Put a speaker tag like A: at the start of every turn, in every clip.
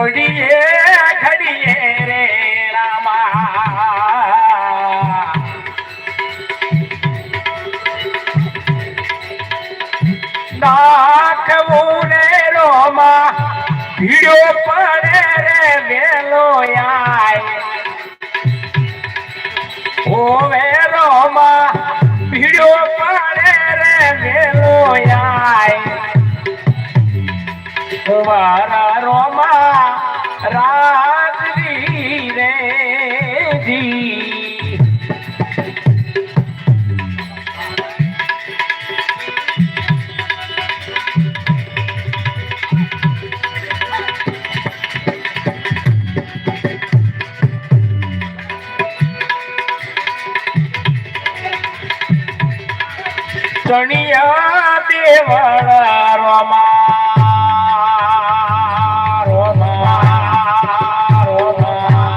A: ઘડીએ ઘડીએ રે રામા. નાખવું રે રોમા, ભીડો પડે રે વેલો આય ઓવે રોમા, ભીડો પડે રે વેલો આય રોમા ચણિયા દેવળ રોમા રોમા રોમા.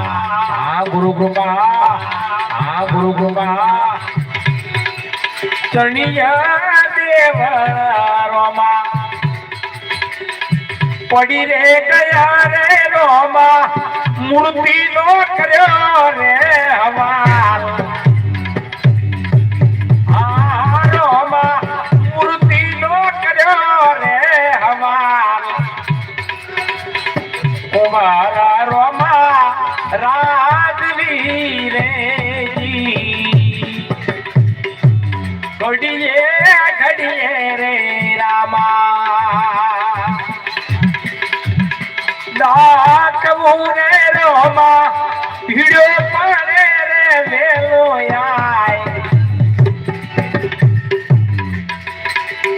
A: આ ગુરુ કૃપા આ ગુરુ કૃપા. ચણિયા દેવળ રોમા. પડી રે ગયા રે રોમા મૂર્તિ નો કર્યો રે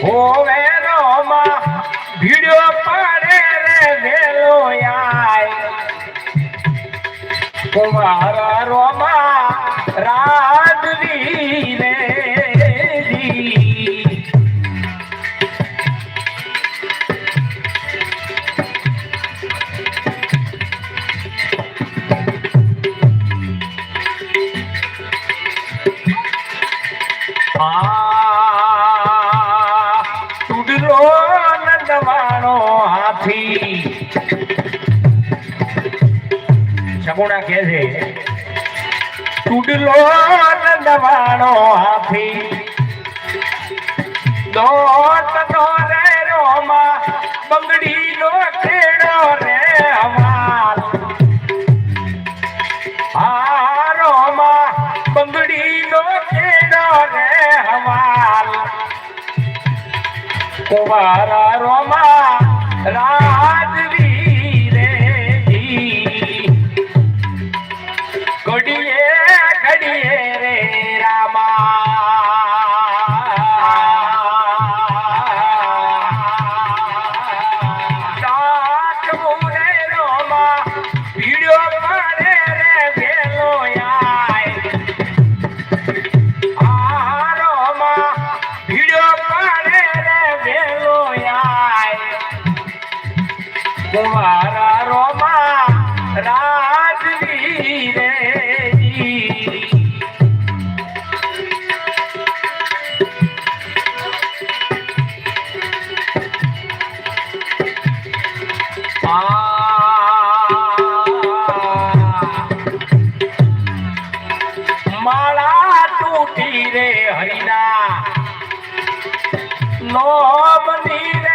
A: હોવે રોમા ભીડો પડે રે વેલો આય. કુમાર રોમા રાજવી સગુણા કે છે ટુડલો નંદવાણો હાથી. દોત નો રે રોમા બંગડી નો ખેડો રે હવાલ આરોમાં બંગડીનો ખેડો રે હવાલ કુવારા રોમા રાજવી નો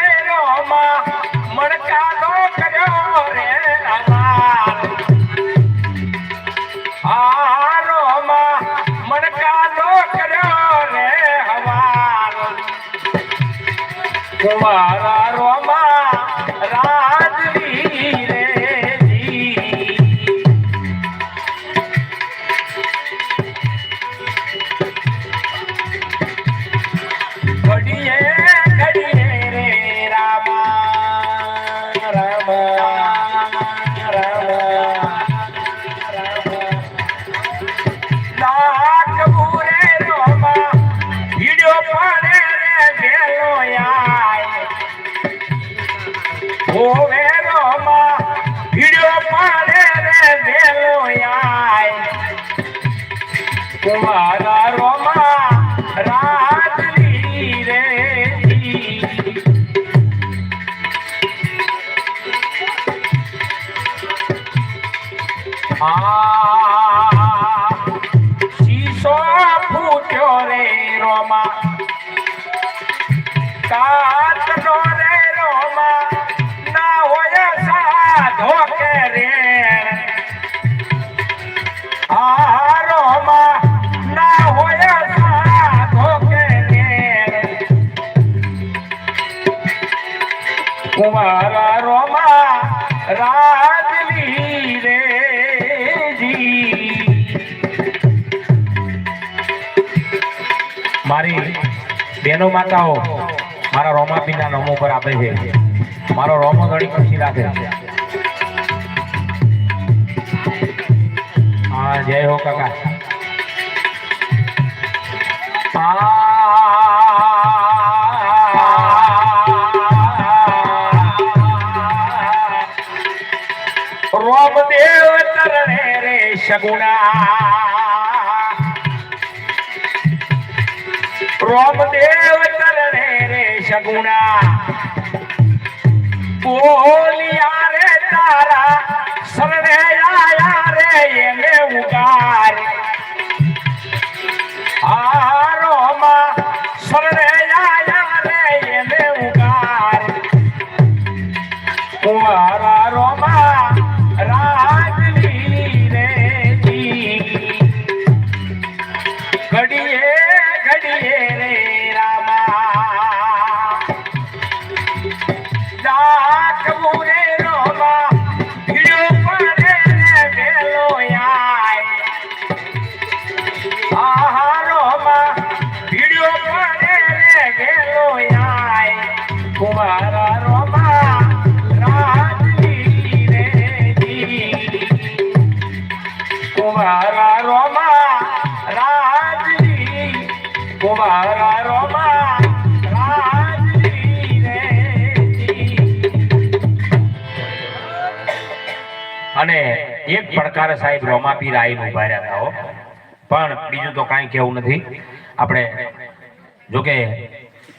A: રે રોમા. કાચનો રે રોમા. ના હોય સાધો કે રે આ રોમા. ના રે કુમારા, રોમા. રાજલી બેનો માતાઓ, મારા રોમા પીના નમો પર આપે છે. મારો રોમો ઘણી ખુશી રાખે છે. હા, જય હો કાકા. રોમ દેવ તરણે રે સગુણા સગુણા બોલિયા રે તારા. શરણે કુમારા રોમા રાજલી કુમારા રોમા. અને એક પડકાર સાહેબ રોમાપીર આવીને ઊભા રહ્યા હતા પણ બીજું તો કાંઈ કેવું નથી. આપણે જોકે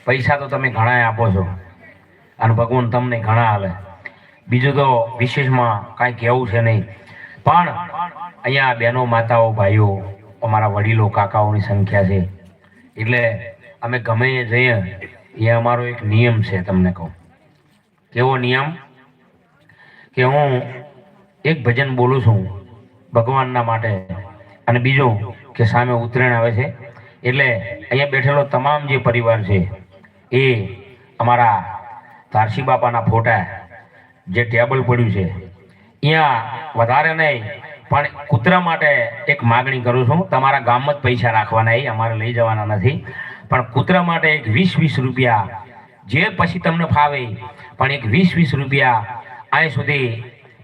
A: પૈસા તો તમે ઘણા આપો છો અને ભગવાન તમને ઘણા આવે બીજું તો વિશેષમાં કાંઈ કહેવું છે નહીં. પણ અહીંયા બહેનો, માતાઓ, ભાઈઓ, અમારા વડીલો, કાકાઓની સંખ્યા છે. એટલે અમે ગમે જઈએ, એ અમારો એક નિયમ છે તમને કહું. કેવો નિયમ? કે હું એક ભજન બોલું છું ભગવાનના માટે અને બીજું કે સામે ઉત્તરાયણ આવે છે. એટલે અહીંયા બેઠેલો તમામ જે પરિવાર છે, એ અમારા તારસી બાપાના ફોટા, જે ટેબલ પડ્યું છે, અહીંયા વધારે નહીં પણ કૂતરા માટે એક માગણી કરું છું. તમારા ગામમાં જ પૈસા રાખવાના એ અમારે લઈ જવાના નથી. પણ કૂતરા માટે એક વીસ વીસ રૂપિયા જે પછી તમને ફાવે, પણ એક વીસ વીસ રૂપિયા અહીં સુધી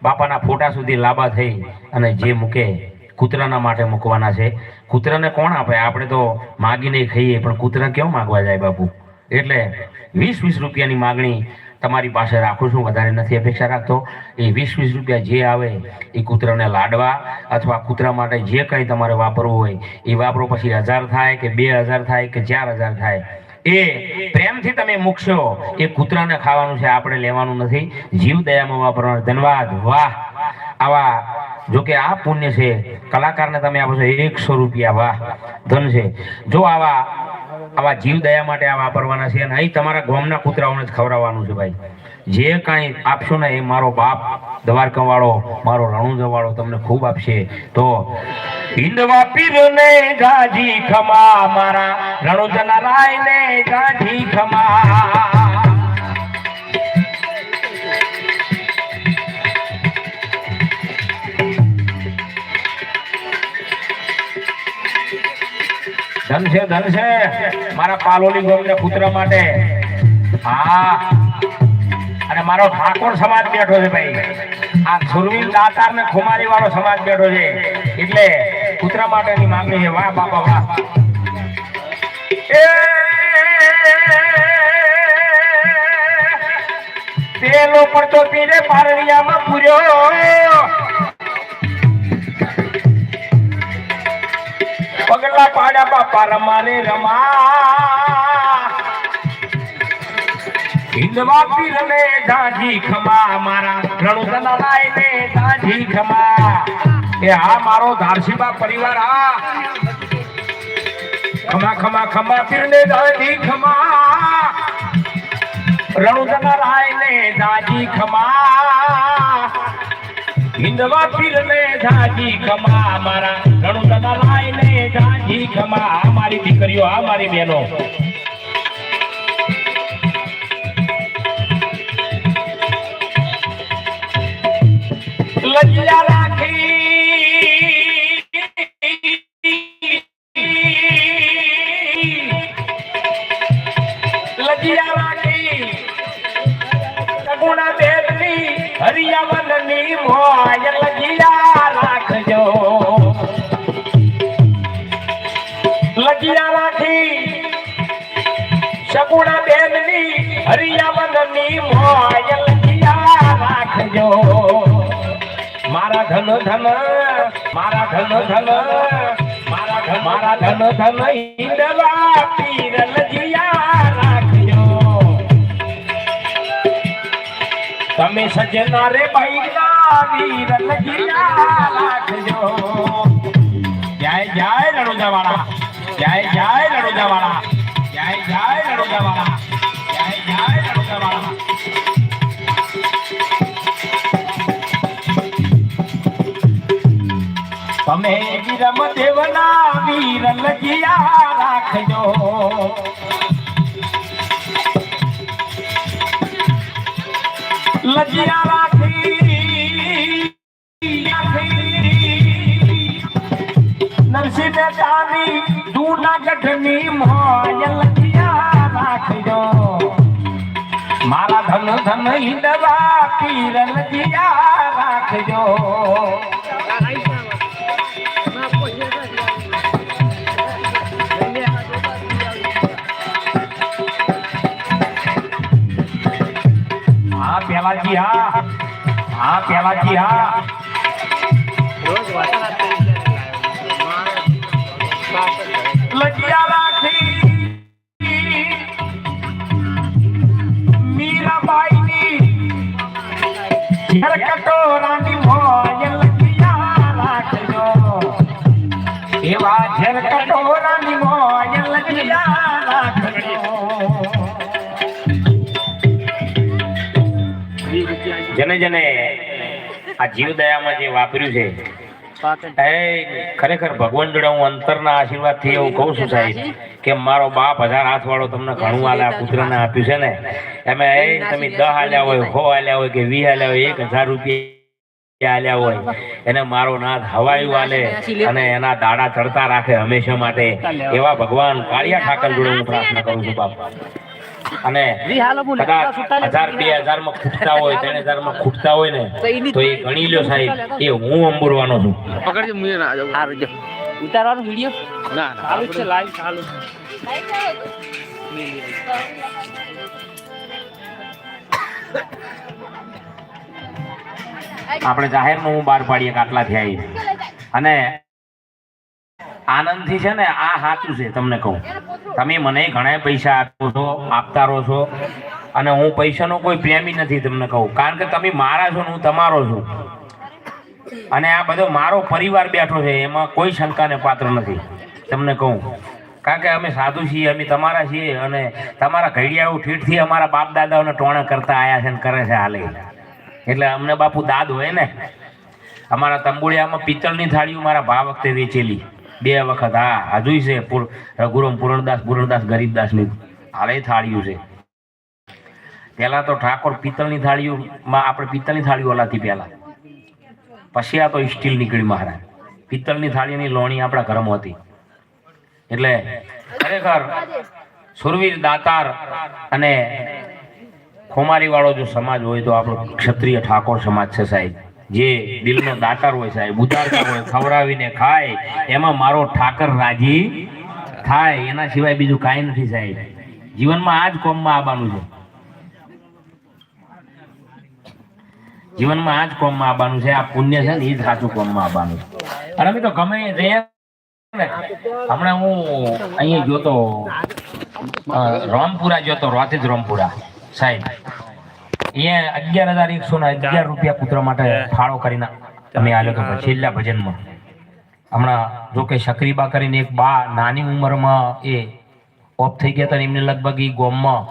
A: બાપાના ફોટા સુધી લાંબા થઈ અને જે મૂકે કૂતરાના માટે મૂકવાના છે. કૂતરાને કોણ આપે? આપણે તો માગીને ખાઈએ, પણ કૂતરા કેમ માગવા જાય બાપુ? એટલે વીસ વીસ રૂપિયાની માગણી તમારી પાસે રાખું છું, વધારે નથી અપેક્ષા રાખતો. એ વીસ વીસ રૂપિયા જે આવે, એ કૂતરાને લાડવા અથવા કૂતરા માટે જે કંઈ તમારે વાપરવું હોય, એ વાપરો. પછી હજાર થાય કે બે હજાર થાય કે ચાર હજાર થાય. એ પ્રેમથી તમે મૂકશો, એ કૂતરાને ખાવાનું છે, આપણે લેવાનું નથી. જીવ દયામાં વાપરવાનું ધન્યવાદ. વાહ. આવા, જો કે આ પુણ્ય છે, કલાકારને તમે આપો છો એકસો રૂપિયા. વાહ. ધન છે. જો આવા આવા જીવ દયા માટે આ વાપરવાના છે અને અહીં તમારા ગામના કૂતરાઓને જ ખવડાવવાનું છે ભાઈ. જે કાંઈ આપશો ને એ મારો બાપ દ્વારકાવાળો, મારો રણુંદવાળો તમને ખૂબ આપશે. તો હિંદવા પીરને ગાજી ખમા, મારા રણુજના રાયને ગાજી ખમા. ધન છે ધન છે. મારા પાલોલી ગોમને પુત્ર માટે. હા. અને મારો ઠાકોર સમાજ બેઠો છે ભાઈ. આ સુરવીર દાતાર ને ખુમારી વાળો સમાજ બેઠો છે. એટલે પુત્ર માટેની માંગણી છે. વાહ, બાપા, વાહ. પેલો પડતો પીરે પારડિયામાં પૂર્યો. પગલા પાડ્યા બાપા રમાને રમા. હિંદવા પીરને દાઢી ખમા મારા રણુદના લાઈને દાઢી ખમા. એ આ મારો ધારસીબા પરિવાર આ ખમા ખમા ખમા પીરને દાઢી ખમા. રણુદના રાય દાઢી ખમા. હિંદવા પીરને જાજી ખમા મારા દાદા લાય ને જાજી ખમા આ દીકરીઓ, આ મારી બહેનો. લજ્જા રાખી સગુણા બેનની હરિયાવનની લજ્યા રાખજો. મારા ધન ધન, મારા ધન ધન, મારા ધન મારા ધન ધન ઈંદવા પીરલ જિયા રાખજો. તમે સજના રે બૈના વીર જિયા રાખજો. જય જય રણુજા વાળા જય જય રણુજા વાળા તમે વિરમ દેવના વીર લજિયા રાખજો. લગિયા રાખી નરસિંહ મહેતાની જૂનાગઢની મોય લખિયા રાખજો. મારા ધન ધન હિંદવા પીર લખિયા રાખજો. હા, પેલાજી, હા. હા, પેલાજી, હા. લજિયા રાખી. મીરાબાઈની ઘર કટોરાની મોય લજિયા રાખજો. એવા ઘર કટોરાની મોય લજિયા રાખજો. જેને જેને આ જીવદયામાં જે વાપર્યું છે ખરેખર ભગવાન જોડે હું અંતરના આશીર્વાદથી એવું કહું છું સાહેબ કે મારો બાપ હજાર હાથ વાળો તમને ઘણું આલે આ પુત્રને આપ્યું છે ને. એમે એ તમે દહ આલ્યા હોય હો આલ્યા હોય કે વી આલ્યા હોય એક હજાર રૂપિયા આલ્યા હોય એને મારો નાથ હવાયું આલે અને એના દાડા ચડતા રાખે હંમેશા માટે. એવા ભગવાન કાળિયા ઠાકર જોડે હું પ્રાર્થના કરું છું બાપ. અને હજાર બે હજારમાં ખૂટતા હોય ત્રણ હજારમાં ખૂટતા હોય ને તો એ ગણી લ્યો સાહેબ. એ હું અંબુરવાનો છું.
B: પકડજો મુજે ના
C: આવજો ઉતારવાનો વિડિયો?
B: ના ના.
C: ચાલુ છે લાઈવ ચાલુ
A: આપણે જાહેરમાં હું બહાર પાડીએ કાટલા થયા અને આનંદથી છે ને આ સાચું છે, તમને કહું. તમે મને ઘણા પૈસા આપો છો, આપતા રહો છો, અને હું પૈસાનો કોઈ પ્રેમી નથી તમને કહું. કારણ કે તમે મારા છો ને હું તમારો છું. અને આ બધો મારો પરિવાર બેઠો છે, એમાં કોઈ શંકાને પાત્ર નથી, તમને કહું. કારણ કે અમે સાધુ છીએ, અમે તમારા છીએ, અને તમારા ઘડિયાળું ઠીઠથી અમારા બાપ દાદાઓને ટોણા કરતા આવ્યા છે ને કરે છે હાલે. એટલે અમને બાપુ દાદ હોય ને. અમારા તંબુડિયામાં પિત્તળની થાળીઓ મારા ભા વખતે વેચેલી. બે વખત, હા હજુય છે, પૂર- રઘુરામ, પૂરણદાસ પૂરણદાસ ગરીબદાસની હાલે થાળીયું છે. પહેલા તો ઠાકોર પિત્તળની થાળીઓમાં, આપણે પિત્તળની થાળીઓ હલાતી પહેલા. પછી આ તો સ્ટીલ નીકળી મહારાજ. પિત્તળની થાળીની લોણી આપણા ઘરમાં હતી. એટલે ખરેખર સુરવીર, દાતાર અને ખોમારી વાળો જો સમાજ હોય તો આપણો ક્ષત્રિય ઠાકોર સમાજ છે સાહેબ. જે દિલનો દાતાર હોય સાહેબ, ઉતારતા હોય, ખવડાવીને ખાય, એમાં મારો ઠાકર રાજી થાય, એના સિવાય બીજું કાંઈ નથી સાહેબ. જીવનમાં આ જ કોમમાં આવવાનું છે. જીવનમાં આ જ કોમમાં આવવાનું છે, આ પુણ્ય છે ને એ જ સાચું કોમમાં આવવાનું છે. અને અમે ગમે તે હમણાં હું અહીંયા જોતો રામપુરા જોતો રોતે જ રામપુરા, સાહેબ. અહીંયા અગિયાર હજાર એકસો ને અગિયાર. રૂપિયા પુત્ર માટે ફાળો કરીને તમે આ લોકો છેલ્લા ભજનમાં. હમણાં જો કે શકરીબા કરીને એક બા નાની ઉંમરમાં એ ઓફ થઈ ગયા હતા એમને લગભગ એ ગોમમાં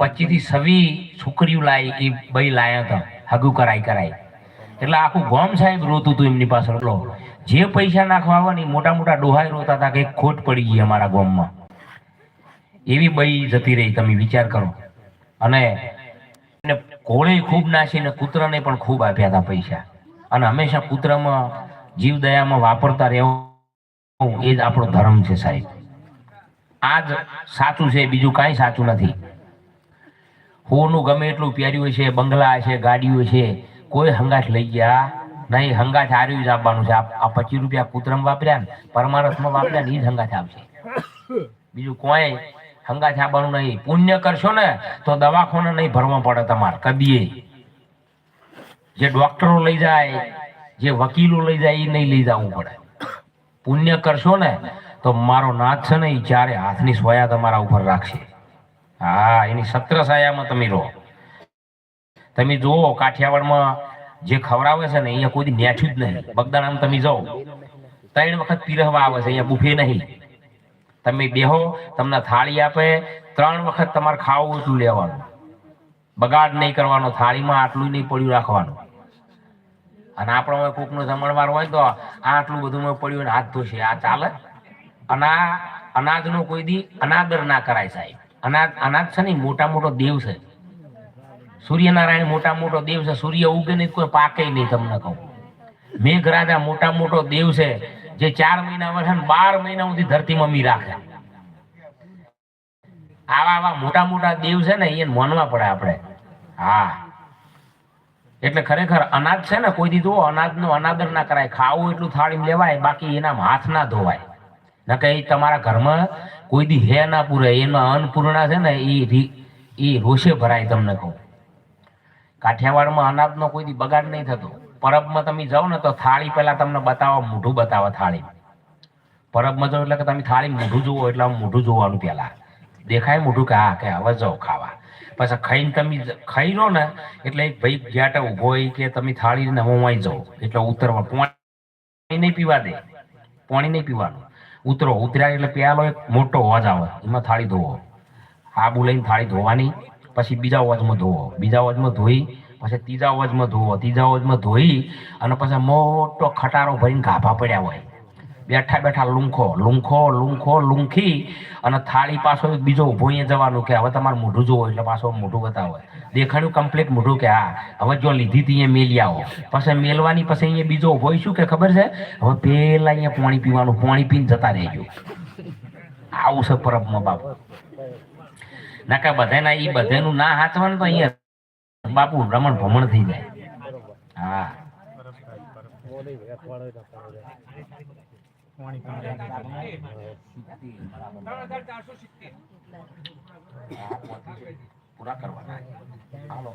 A: પચીસથી છવ્વી છોકરીઓ લાવી એ બઈ લાયા હતા હગું કરાઈ કરાઈ. એટલે આખું ગોમ સાહેબ રોતું હતું એમની પાછળ. લો જે પૈસા નાખવા આવે ને મોટા મોટા ડોહાઈ રોતા હતા કે ખોટ પડી ગઈ અમારા ગોમમાં. એવી બઈ જતી રહી તમે વિચાર કરો. અને ઘોડે ખૂબ નાસીને કૂતરાને પણ ખૂબ આપ્યા હતા પૈસા. અને હંમેશા કૂતરામાં જીવદયામાં વાપરતા રહેવું એ જ આપણો ધર્મ છે સાહેબ. આ જ સાચું છે, બીજું કાંઈ સાચું નથી. હોનું ગમે એટલું પહેર્યું છે બંગલા છે ગાડીઓ છે કોઈ હંગાથ લઈ ગયા નહીં, હંગાથ હાર્યું જ આપવાનું છે. આ આ પચીસ રૂપિયા કૂતરામાં વાપર્યા ને, પરમારથમાં વાપર્યા ને એ જ હંગાથ આપશે બીજું કોઈ હંગાથ આપવાનું નહીં. પુણ્ય કરશો ને, તો દવાખાને નહીં ભરવા પડે તમારે કદીએ જે ડોક્ટરો લઈ જાય, જે વકીલો લઈ જાય એ નહીં લઈ જવું પડે. પુણ્ય કરશો ને, તો મારો નાથ છે ને એ ચારે હાથની સોયા તમારા ઉપર રાખશે. હા, એની સત્ર સાયામાં તમે રહો. તમે જુઓ, કાઠિયાવાડમાં જે ખવડાવે છે ને, અહીંયા કોઈ નેઠ્યું જ નહીં. બગદાણામાં તમે જાઓ. ત્રણ વખત પીરહવા આવે છે, અહીંયા બુફે નહીં. તમે બેહો, તમને થાળી આપે, ત્રણ વખત તમારે ખાવું એટલું લેવાનું. બગાડ નહીં કરવાનો, થાળીમાં આટલું નહીં પડ્યું રાખવાનું. અને આપણો કોકનો જમણવાર હોય તો આટલું બધું પડ્યું હાથ ધોશે આ ચાલે. અને અનાજનો કોઈ દી અનાદર ના કરાય સાહેબ. અનાજ અનાજ છે ને મોટા મોટો દેવ છે. સૂર્યનારાયણ મોટા મોટો દેવ છે. સૂર્ય ઉગે નહીં કોઈ પાકે નહીં તમને કહું. મેઘરાજા મોટા મોટો દેવ છે. જે ચાર મહિના વર્ષે બાર મહિના સુધી ધરતીમાં મી રાખે. આવા આવા મોટા મોટા દેવ છે ને એ માનવા પડે આપણે. હા. એટલે ખરેખર અનાજ છે ને, કોઈ દીધું અનાજનો અનાદર ના કરાય. ખાવું એટલું થાળી લેવાય, બાકી એના હાથ ના ધોવાય. ન કે એ તમારા ઘરમાં કોઈ દી હે ના પૂરે એમાં અન્નપૂર્ણા છે ને એ એ રોષે ભરાય તમને કહું. કાઠિયાવાડમાં અનાજનો કોઈ દી બગાડ નહીં થતો. પરબમાં તમે જાઓ ને તો થાળી પહેલા તમને બતાવો, મોઢું બતાવો થાળી. પરબમાં જાઓ એટલે કે તમે થાળી મોઢું જોવો એટલે મોઢું જોવાનું પહેલા. દેખાય મોઢું કે હા, કે હવે જાઓ ખાવા. પછી ખાઈને તમે ખાઈ લો ને એટલે એક ભાઈ ગેટ ઊભો હોય કે તમે થાળી ને હોવાઈ જાઓ એટલે ઉતરવા પાણી નહીં પીવા દે. પાણી નહીં પીવાનું. ઉતરો, ઉતર્યા એટલે પેલો એક મોટો અવાજ આવે. એમાં થાળી ધોવો. આબુ લઈને થાળી ધોવાની, પછી બીજા અવાજમાં ધોવો. બીજા અવાજમાં ધોઈ પછી ત્રીજા અવાજમાં ધોવો, ત્રીજા અવાજમાં ધોઈ અને પછી મોટો ખટારો ભરીને ગાભા પડ્યા હોય. બેઠા બેઠા લૂંખો લૂંખો લૂંખો, લૂંખી અને થાળી પાછો બીજો ઊભો અહીંયા જવાનું કે હવે તમારે મોઢું જોવો એટલે પાછો મોઢું બતાવો દેખાડ્યું કમ્પ્લીટ મોઢું કે હા, હવે જો લીધી તી અહીંયા મેલી આવો. પછી મેલવાની પછી અહીંયા બીજો ઊભો શું કે ખબર છે? હવે પેલા અહીંયા પાણી પીવાનું, પાણી પીને જતા રહેજો. આવું છે પરબમાં બાપુ. ના કે બધાના એ બધાનું ના હાચવાનું તો અહીંયા બાપુ, રમણ ભમણ થઈ જાય. હા. પૂરા કરવાના. હાલો.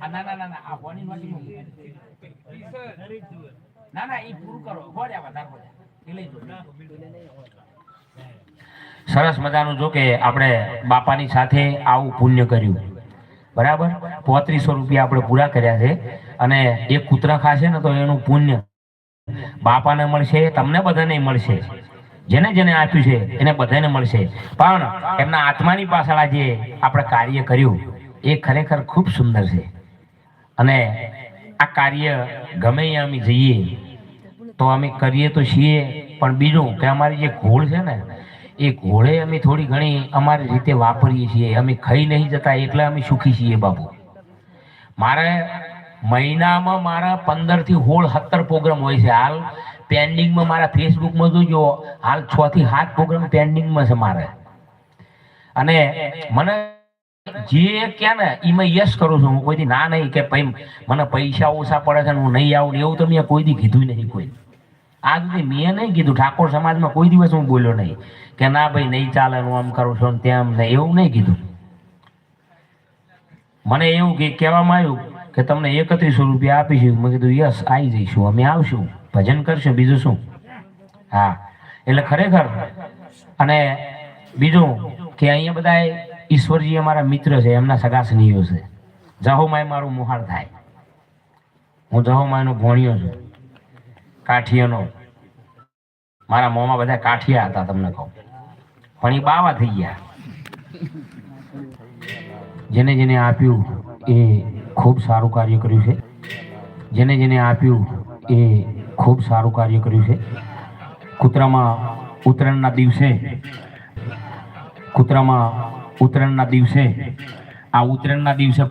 A: ના ના ના આ વાટી ના ના એ પૂરું કરો. વધારે વધારે એ લઈ જાઓ. સરસ મજાનું જો કે આપણે બાપાની સાથે આવું પુણ્ય કર્યું. બરાબર? પોત્રીસો રૂપિયા આપણે પૂરા કર્યા છે અને એક કૂતરા ખાશે ને તો એનું પુણ્ય બાપાને મળશે, તમને બધાને મળશે. જેને જેને આપ્યું છે એને બધાને મળશે. પણ એમના આત્માની પાછળ જે આપણે કાર્ય કર્યું. એ ખરેખર ખૂબ સુંદર છે. અને આ કાર્ય ગમે અમે જઈએ, તો અમે કરીએ તો છીએ. પણ બીજું કે અમારી જે ઘોળ છે ને એ ઘોળે અમે થોડી ઘણી અમારી રીતે વાપરીએ છીએ. અમે ખાઈ નહીં જતા એટલે અમે સુખી છીએ બાબુ મારે મહિનામાં મારા પંદરથી હોળ સત્તર પ્રોગ્રામ હોય છે. હાલ પેન્ડિંગમાં મારા ફેસબુકમાં જોજો. હાલ છ થી સાત પ્રોગ્રામ પેન્ડિંગમાં છે મારે. અને મને જે કે ને એમાં યસ કરું છું. હું કોઈ દી ના નહીં કે મને પૈસા ઓછા પડે છે હું નહીં આવું એવું તો મેં કોઈ દી કીધું નહીં કોઈ. આ સુધી મેં નહીં કીધું, ઠાકોર સમાજમાં કોઈ દિવસ હું બોલ્યો નહીં કે ના ભાઈ, નહીં ચાલે, હું આમ કરું છું તેમ નહીં એવું નહીં કીધું. મને એવું કે કહેવામાં આવ્યું કે તમને એકત્રીસો રૂપિયા આપીશું મેં કીધું, યસ આવી જઈશું, અમે આવશું, ભજન કરશું, બીજું શું? હા, એટલે ખરેખર અને બીજું કે અહીંયા બધા ઈશ્વરજી અમારા મિત્ર છે, એમના સગા સ્નેહીઓ છે. જહોમાય મારું મુહાર થાય. હું જહોમાયનો ભોણિયો છું. કાઠિયાનો. મારા મોંમાં બધા કાઠિયા હતા, તમને કહું. પણ એ બાવા થઈ ગયા. જેને જેને આપ્યું એ ખૂબ સારું કાર્ય કર્યું છે. જેને જેને આપ્યું એ ખૂબ સારું કાર્ય કર્યું છે. કૂતરામાં ઉત્તરાયણના દિવસે, કૂતરામાં ઉત્તરાયણના દિવસે, આ ઉત્તરાયણના દિવસે